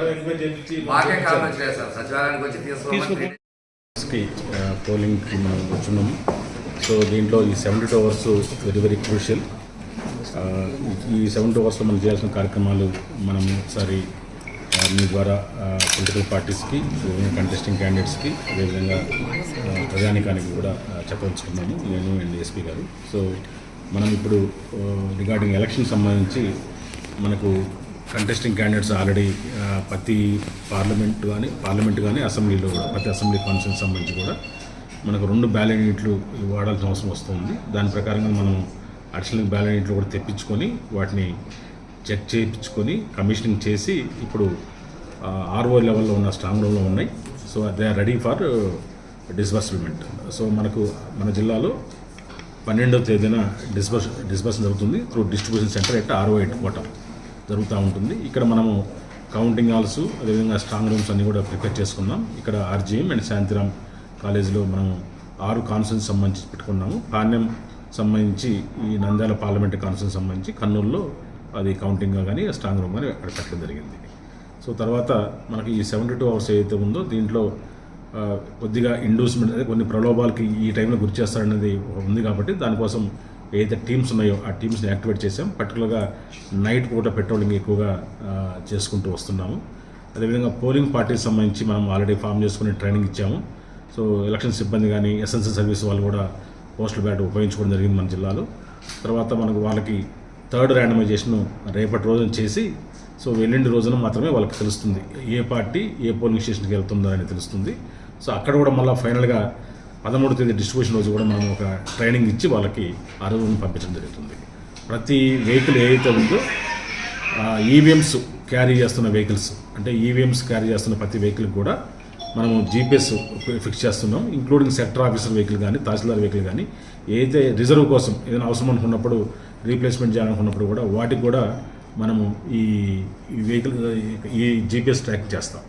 అందరూ ఎంక్వైరీ చేయించి మాకే కాలం వచ్చలేదు సార్. సచివాలయానికి వచ్చి తీసుకోమని కి పోలింగ్కి మనం వచ్చున్నాము సో దీంట్లో ఈ seventy two hours very very crucial ఈ సెవెంటీ అవర్స్లో మనం చేయాల్సిన కార్యక్రమాలు మనం ఒకసారి మీ ద్వారా పొలిటికల్ పార్టీస్కి కంటెస్టింగ్ క్యాండిడేట్స్కి అదేవిధంగా ప్రజానికానికి కూడా చెప్పదలుచుకున్నాము నేను అండ్ ఎస్పీ గారు. సో మనం ఇప్పుడు రిగార్డింగ్ ఎలక్షన్ సంబంధించి మనకు కంటెస్టింగ్ క్యాండిడేట్స్ ఆల్రెడీ ప్రతి పార్లమెంట్ కానీ పార్లమెంట్ కానీ అసెంబ్లీలో కూడా ప్రతి అసెంబ్లీ ఫంక్షన్ సంబంధించి కూడా మనకు రెండు బ్యాలెట్ యూనిట్లు వాడాల్సిన అవసరం వస్తుంది. దాని ప్రకారంగా మనం అడిషనల్ బ్యాలెట్ యూనిట్లు కూడా తెప్పించుకొని వాటిని చెక్ చేయించుకొని కమిషనింగ్ చేసి ఇప్పుడు uh, ఆర్ఓ లెవెల్లో ఉన్న స్ట్రాంగ్ రూమ్లో ఉన్నాయి. So they are ready for disbursement so మనకు మన జిల్లాలో పన్నెండవ తేదీన డిస్బర్స్ డిస్బర్స్ జరుగుతుంది. Through distribution centre at RO eight కోట జరుగుతూ ఉంటుంది. ఇక్కడ మనము కౌంటింగ్ హాల్స్ అదేవిధంగా స్ట్రాంగ్ రూమ్స్ అన్నీ కూడా ప్రిపేర్ చేసుకున్నాం. ఇక్కడ ఆర్జీఎం అండ్ శాంతిరామ్ కాలేజీలో మనం ఆరు కాన్ఫరెన్స్ సంబంధించి పెట్టుకున్నాము. పాణ్యం సంబంధించి ఈ నంద్యాల పార్లమెంట్ కాన్ఫరెన్స్ సంబంధించి కర్నూలులో అది కౌంటింగ్గా కానీ స్ట్రాంగ్ రూమ్ కానీ అక్కడ పెట్టడం జరిగింది. సో తర్వాత మనకి ఈ సెవెంటీ టూ అవర్స్ ఏదైతే ఉందో దీంట్లో కొద్దిగా ఇండూస్మెంట్ అదే కొన్ని ప్రలోభాలకి ఈ టైంలో గురి చేస్తారనేది ఉంది కాబట్టి దానికోసం ఏదైతే టీమ్స్ ఉన్నాయో ఆ టీమ్స్ని యాక్టివేట్ చేసాం పర్టికులర్గా నైట్ పూట పెట్రోలింగ్ ఎక్కువగా చేసుకుంటూ వస్తున్నాము. అదేవిధంగా పోలింగ్ పార్టీకి సంబంధించి మనం ఆల్రెడీ ఫామ్ చేసుకుని ట్రైనింగ్ ఇచ్చాము. సో ఎలక్షన్ సిబ్బంది కానీ ఎస్ఎన్సీ సర్వీస్ వాళ్ళు కూడా పోస్టల్ బ్యాట్ ఉపయోగించుకోవడం జరిగింది మన జిల్లాలో. తర్వాత మనకు వాళ్ళకి థర్డ్ ర్యాండమైజేషన్ రేపటి రోజున చేసి సో ఎల్లుండి రోజున మాత్రమే వాళ్ళకి తెలుస్తుంది. ఏ పార్టీ ఏ పోలింగ్ స్టేషన్కి వెళ్తుందో అని తెలుస్తుంది. సో అక్కడ కూడా మళ్ళీ ఫైనల్గా పదమూడు తేదీ డిస్ట్రిబ్యూషన్ రోజు కూడా మనం ఒక ట్రైనింగ్ ఇచ్చి వాళ్ళకి ఆ పంపించడం జరుగుతుంది. ప్రతి వెహికల్ ఏదైతే ఉందో ఈవీఎంస్ క్యారీ చేస్తున్న వెహికల్స్ అంటే ఈవీఎంస్ క్యారీ చేస్తున్న ప్రతి వెహికల్ కూడా మనము జీపీఎస్ ఫిక్స్ చేస్తున్నాం ఇంక్లూడింగ్ సెక్టర్ ఆఫీసర్ వెహికల్ కానీ తహసీల్దార్ వెహికల్ కానీ ఏదైతే రిజర్వ్ కోసం ఏదైనా అవసరం అనుకున్నప్పుడు రీప్లేస్మెంట్ చేయాలనుకున్నప్పుడు కూడా వాటికి కూడా మనము ఈ ఈ వెహికల్ ఈ జీపీఎస్ ట్రాక్ చేస్తాం.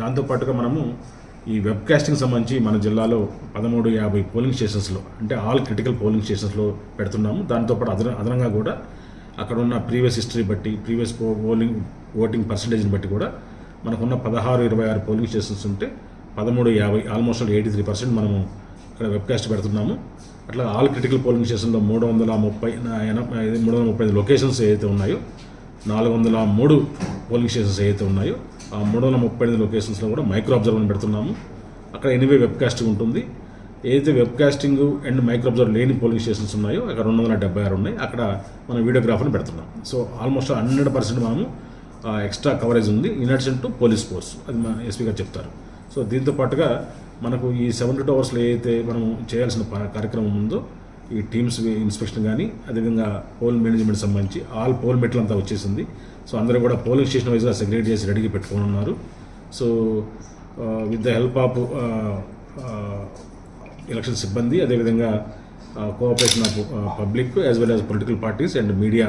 దాంతోపాటుగా మనము ఈ వెబ్ కాస్టింగ్ సంబంధించి మన జిల్లాలో పదమూడు యాభై పోలింగ్ స్టేషన్స్లో అంటే ఆల్ క్రిటికల్ పోలింగ్ స్టేషన్స్లో పెడుతున్నాము. దాంతోపాటు అదన అదనంగా కూడా అక్కడ ఉన్న ప్రీవియస్ హిస్టరీ బట్టి ప్రీవియస్ పోలింగ్ ఓటింగ్ పర్సంటేజ్ని బట్టి కూడా మనకున్న పదహారు ఇరవై ఆరు పోలింగ్ స్టేషన్స్ ఉంటే పదమూడు యాభై ఆల్మోస్ట్ ఎయిటీ త్రీ పర్సెంట్ మనము ఇక్కడ వెబ్కాస్ట్ పెడుతున్నాము. అట్లా ఆల్ క్రిటికల్ పోలింగ్ స్టేషన్లో మూడు వందల ముప్పై ఎనభై మూడు వందల ముప్పై ఐదు లొకేషన్స్ ఏవైతే ఉన్నాయో నాలుగు వందల మూడు పోలింగ్ స్టేషన్స్ ఏవైతే ఉన్నాయో మూడు వందల ముప్పై ఎనిమిది లొకేషన్స్లో కూడా మైక్రో అబ్జర్వర్ని పెడుతున్నాము. అక్కడ ఎనివే వెబ్కాస్టింగ్ ఉంటుంది. ఏదైతే వెబ్కాస్టింగ్ అండ్ మైక్రో అబ్జర్వర్ లేని పోలింగ్ స్టేషన్స్ ఉన్నాయో అక్కడ రెండు వందల డెబ్బై ఆరు ఉన్నాయి. అక్కడ మనం వీడియోగ్రాఫర్ని పెడుతున్నాం. సో ఆల్మోస్ట్ హండ్రెడ్ పర్సెంట్ మనము ఎక్స్ట్రా కవరేజ్ ఉంది. In addition to police force అది మా ఎస్పీ గారు చెప్తారు. సో దీంతో పాటుగా మనకు ఈ సెవెంటీ టూ అవర్స్లో ఏదైతే మనం చేయాల్సిన కార్యక్రమం ఉందో ఈ టీమ్స్ ఇన్స్పెక్షన్ కానీ అదేవిధంగా పోల్ మేనేజ్మెంట్ సంబంధించి ఆల్ పోల్ మెట్లు అంతా వచ్చేసింది. సో అందరూ కూడా పోలింగ్ స్టేషన్ వైజ్గా సెగ్రేట్ చేసి రెడీగా పెట్టుకొని ఉన్నారు so with the help of election సిబ్బంది అదేవిధంగా cooperation of public as well as political parties and media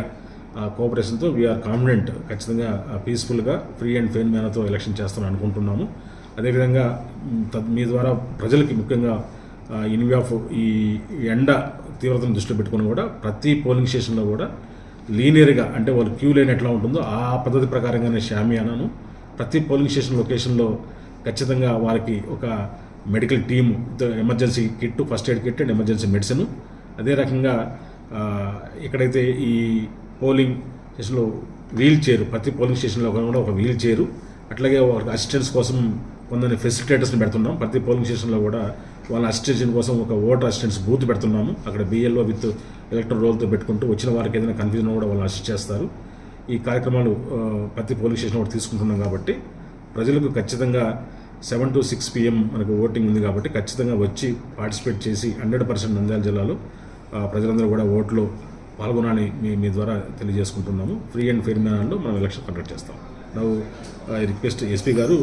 కోఆపరేషన్తో we are confident ఖచ్చితంగా పీస్ఫుల్గా ఫ్రీ అండ్ ఫెయిన్ మేనతో ఎలక్షన్ చేస్తామని అనుకుంటున్నాము. అదేవిధంగా తద్- మీ ద్వారా ప్రజలకి ముఖ్యంగా ఇన్వీ ఆఫ్ ఈ ఎండ తీవ్రతను దృష్టిలో పెట్టుకుని కూడా ప్రతి పోలింగ్ స్టేషన్లో కూడా లీనియర్గా అంటే వాళ్ళు క్యూ లైన్ ఎట్లా ఉంటుందో ఆ పద్ధతి ప్రకారంగానే షామియానాను ప్రతి పోలింగ్ స్టేషన్ లొకేషన్లో ఖచ్చితంగా వారికి ఒక medical team emergency kit first aid kit and emergency medicine. అదే రకంగా ఎక్కడైతే ఈ పోలింగ్ స్టేషన్లో వీల్ చైర్ ప్రతి పోలింగ్ స్టేషన్లో కూడా ఒక వీల్ చైరు అట్లాగే వారికి అసిస్టెన్స్ కోసం కొందరిని ఫెసిలిటేటర్స్ని పెడుతున్నాం. ప్రతి పోలింగ్ స్టేషన్లో కూడా వాళ్ళ అసిస్టెంట్ కోసం ఒక ఓటర్ అసిస్టెన్స్ బూత్ పెడుతున్నాము. అక్కడ బిఎల్ఓ విత్ ఎలక్ట్రల్ రోల్తో పెట్టుకుంటూ వచ్చిన వారికి ఏదైనా కన్ఫ్యూజన్ కూడా వాళ్ళు అసిస్ట్ చేస్తారు. ఈ కార్యక్రమాలు ప్రతి పోలీస్ స్టేషన్ కూడా తీసుకుంటున్నాం కాబట్టి ప్రజలకు ఖచ్చితంగా సెవెన్ టు సిక్స్ పిఎం మనకు ఓటింగ్ ఉంది కాబట్టి ఖచ్చితంగా వచ్చి పార్టిసిపేట్ చేసి హండ్రెడ్ పర్సెంట్ నంద్యాల జిల్లాలో ప్రజలందరూ కూడా ఓట్లో పాల్గొనాలని మీ మీ ద్వారా తెలియజేసుకుంటున్నాము. ఫ్రీ అండ్ ఫెయిర్ మేనర్లో మనం ఎలక్షన్ కండక్ట్ చేస్తాం. నవ్వు ఐ రిక్వెస్ట్ ఎస్పీ గారు